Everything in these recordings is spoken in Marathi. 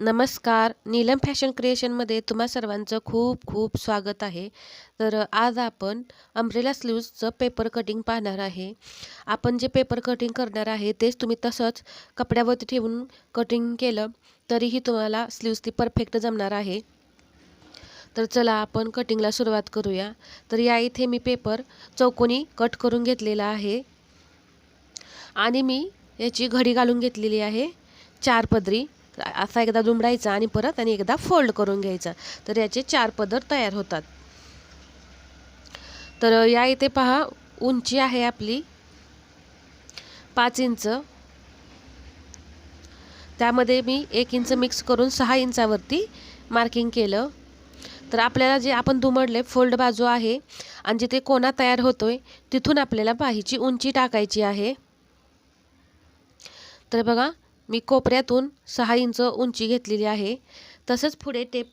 नमस्कार. नीलम फॅशन क्रिएशनमध्ये तुम्हा सर्वांचं खूप खूप स्वागत आहे. तर आज आपण अम्ब्रेला स्लीव्जचं पेपर कटिंग पाहणार आहे. आपण जे पेपर कटिंग करणार आहे तेच तुम्ही तसंच कपड्यावरती ठेवून कटिंग केलं तरीही तुम्हाला स्लीव्ज ती परफेक्ट जमणार आहे. तर चला आपण कटिंगला सुरुवात करूया. तर या इथे मी पेपर चौकोनी कट करून घेतलेला आहे. आणि मी याची घडी घालून घेतलेली आहे. चार पदरी. असा एकदा दुमडायचा आणि परत आणि एकदा फोल्ड करून घ्यायचा. तर याचे चार पदर तयार होतात. तर या इथे पहा उंची आहे आपली पाच इंच. त्यामध्ये मी एक इंच मिक्स करून सहा इंचावरती मार्किंग केलं. तर आपल्याला जे आपण दुमडले फोल्ड बाजू आहे आणि जिथे कोणा तयार होतोय तिथून आपल्याला बाहीची उंची टाकायची आहे. तर बघा मी कोपऱ्यातून सहा इंच उंची घेतलेली आहे. तसंच पुढे टेप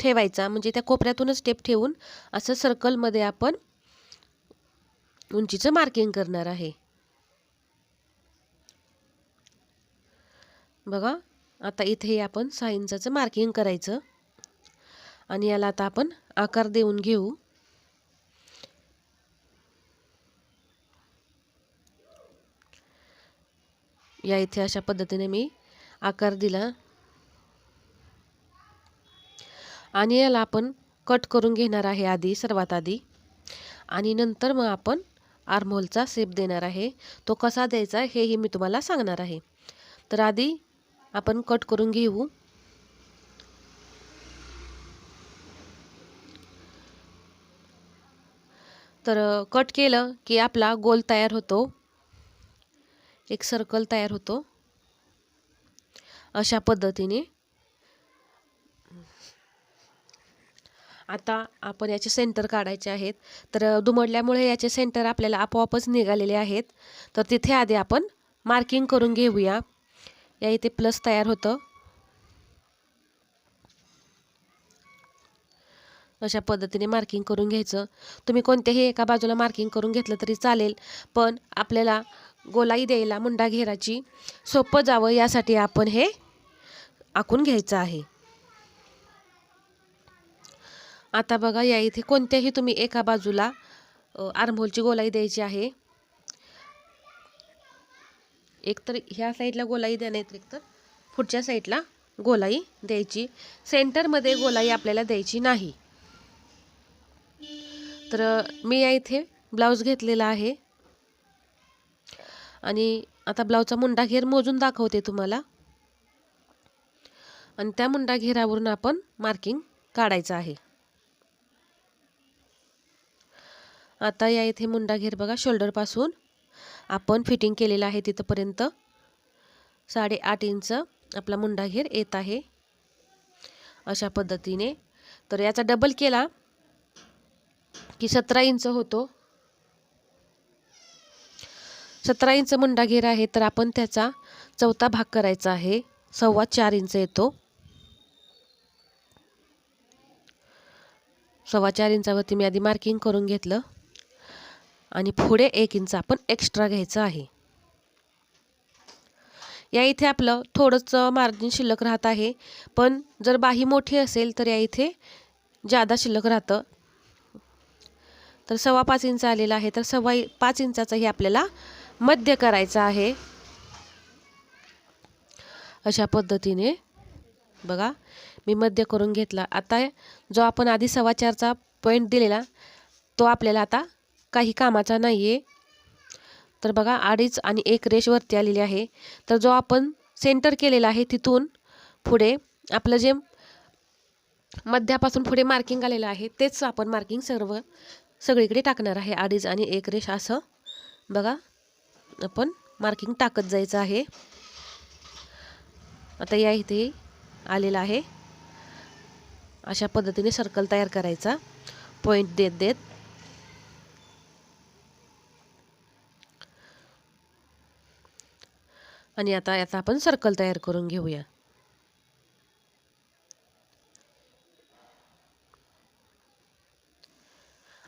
ठेवायचा. म्हणजे त्या कोपऱ्यातूनच टेप ठेवून असं सर्कलमध्ये आपण उंचीचं मार्किंग करणार आहे. बघा आता इथे आपण सहा इंचाचं मार्किंग करायचं. आणि याला आता आपण आकार देऊन घेऊ. या इथे अशा पद्धतीने मी आकार दिला. आणि याला आपण कट करून घेणार आहे आधी सर्वात आधी. आणि नंतर मग आपण आर्महोलचा सेप देणार आहे. तो कसा द्यायचा हेही मी तुम्हाला सांगणार आहे. तर आधी आपण कट करून घेऊ. तर कट केलं की आपला गोल तयार होतो. एक सर्कल तयार होतो. अशा पद्धतीने. आता आपण याचे सेंटर काढायचे आहेत. तर दुमडल्यामुळे याचे सेंटर आपल्याला आपोआपच निघालेले आहेत. तर तिथे आधी आपण मार्किंग करून घेऊया. या इथे प्लस तयार होतं. अशा पद्धतीने मार्किंग करून घ्यायचं. तुम्ही कोणत्याही एका बाजूला मार्किंग करून घेतलं तरी चालेल. पण आपल्याला गोलाई द्यायला मुंडा घेराची सोपं जावं यासाठी आपण हे आखून घ्यायचं आहे. आता बघा या इथे कोणत्याही तुम्ही एका बाजूला आर्महोलची गोलाई द्यायची आहे. एकतर ह्या साईडला गोलाई द्या नाहीतर एकतर पुढच्या साईडला गोलाई द्यायची. सेंटरमध्ये गोलाई आपल्याला द्यायची नाही. तर मी या इथे ब्लाऊज घेतलेला आहे. आणि आता ब्लाऊजचा मुंडा घेर मोजून दाखवते तुम्हाला. आणि त्या मुंडा घेरावरून आपण मार्किंग काढायचं आहे. आता या इथे मुंडा घेर बघा शोल्डरपासून आपण फिटिंग केलेलं आहे तिथंपर्यंत. साडेआठ इंच आपला मुंडा घेर येत आहे. अशा पद्धतीने. तर याचा डबल केला की सतरा इंच होतो. सतरा इंच मुंडा घेरा आहे तर आपण त्याचा चौथा भाग करायचा आहे. सव्वा चार इंच येतो. सव्वा चार इंचावरती मी आधी मार्किंग करून घेतलं. आणि पुढे एक इंच आपण एक्स्ट्रा घ्यायचं आहे. या इथे आपलं थोडंसं मार्जिन शिल्लक राहत आहे. पण जर बाही मोठी असेल तर या इथे जादा शिल्लक राहतं. तर सव्वा पाच इंच आलेला आहे तर सव्वा पाच इंचाचाही आपल्याला मध्य करायचा आहे. अशा पद्धतीने. बघा मी मध्य करून घेतला. आता जो आपण आधी सव्वा चारचा पॉईंट दिलेला तो आपल्याला आता काही कामाचा नाही आहे तर बघा अडीच आणि एक रेश वरती आलेली आहे. तर जो आपण सेंटर केलेला आहे तिथून पुढे आपलं जे मध्यापासून पुढे मार्किंग आलेलं आहे तेच आपण मार्किंग सर्व सगळीकडे टाकणार आहे. अडीच आणि एक रेश असं. बघा आपण मार्किंग टाकत जायचं आहे. आता या इथे आलेलं आहे. अशा पद्धतीने सर्कल तयार करायचा. पॉईंट देत देत. आणि आता याचा आपण सर्कल तयार करून घेऊया.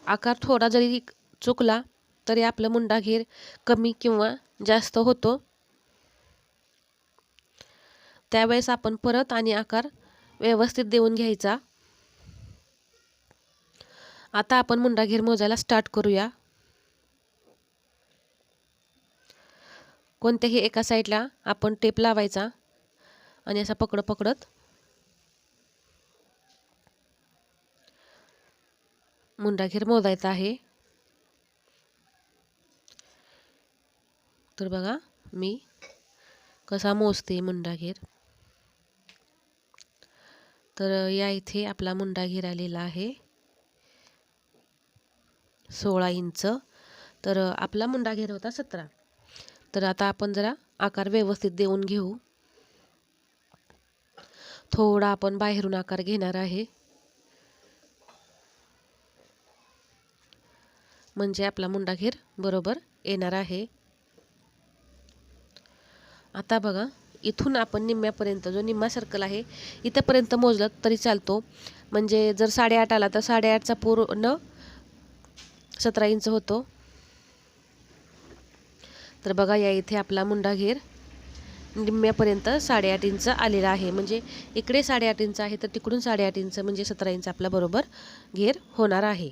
आकार थोडा जरी चुकला तरी आपलं मुंडा घेर कमी किंवा जास्त होतो. त्यावेळेस आपण परत आणि आकार व्यवस्थित देऊन घ्यायचा. आता आपण मुंडा घेर मोजायला स्टार्ट करूया. कोणत्याही एका साईडला आपण टेप लावायचा आणि असा पकड पकडत मुंडाघेर मोजायचा आहे. तर बघा मी कसा मोजते मुंडाघेर. तर या इथे आपला मुंडाघेर आलेला आहे. सोळा इंच. तर आपला मुंडाघेर होता सतरा. तर आता आपण जरा आकार व्यवस्थित देऊन घेऊ. थोडा आपण बाहेरून आकार घेणार आहे. म्हणजे आपला मुंडाघेर बरोबर येणार आहे. आता बघा इथून आपण निम्म्यापर्यंत जो निम्मा सर्कल आहे इथंपर्यंत मोजलं तरी चालतो. म्हणजे जर साडेआठ आला तर साडेआठचा पूर्ण सतरा इंच होतो. तर बघा या इथे आपला मुंडा घेर निम्म्यापर्यंत साडेआठ इंच आलेला आहे. म्हणजे इकडे साडेआठ इंच आहे तर तिकडून साडेआठ इंच म्हणजे सतरा इंच आपला बरोबर घेर होणार आहे.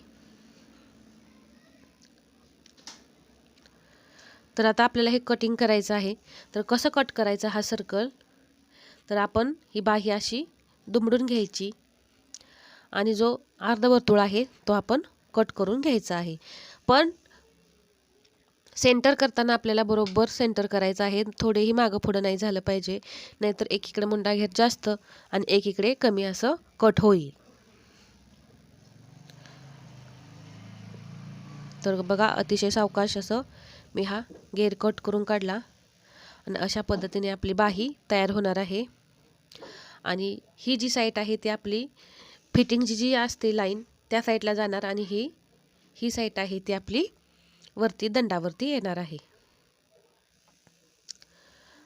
तर आता आपल्याला हे कटिंग करायचं आहे. तर कसं कट करायचं हा सर्कल तर आपण ही बाही अशी दुमडून घ्यायची. आणि जो अर्धवर्तुळ आहे तो आपण कट करून घ्यायचा आहे. पण सेंटर करताना आपल्याला बरोबर सेंटर करायचं आहे. थोडेही मागं पुढं नाही झालं पाहिजे. नाहीतर एकीकडे मुंडा घेत जास्त आणि एकीकडे कमी असं कट होईल. तर बघा अतिशय सावकाश असं मी हा गेअर कट करून काढला. आणि अशा पद्धतीने आपली बाही तयार होणार आहे. आणि ही जी साईट आहे ती आपली फिटिंगची जी असते लाईन त्या साईडला जाणार आणि ही ही साईट आहे ती आपली वरती दंडावरती येणार आहे.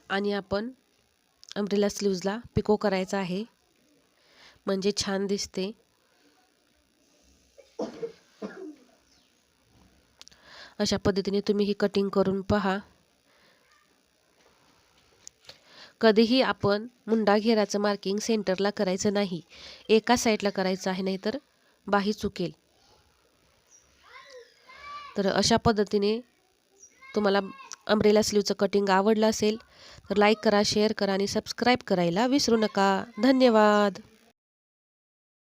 आणि आपण अम्ब्रेला स्लीव्जला पिको करायचा आहे. म्हणजे छान दिसते. अशा पद्धतीने तुम्ही ही कटिंग करून पहा. कधीही आपण मुंडा घेराचं मार्किंग सेंटरला करायचं नाही. एका साईडला करायचं आहे नाहीतर बाही चुकेल. तर अशा पद्धतीने तुम्हाला अम्ब्रेला स्लीवचं कटिंग आवडलं असेल तर लाईक करा शेअर करा आणि सबस्क्राईब करायला विसरू नका. धन्यवाद!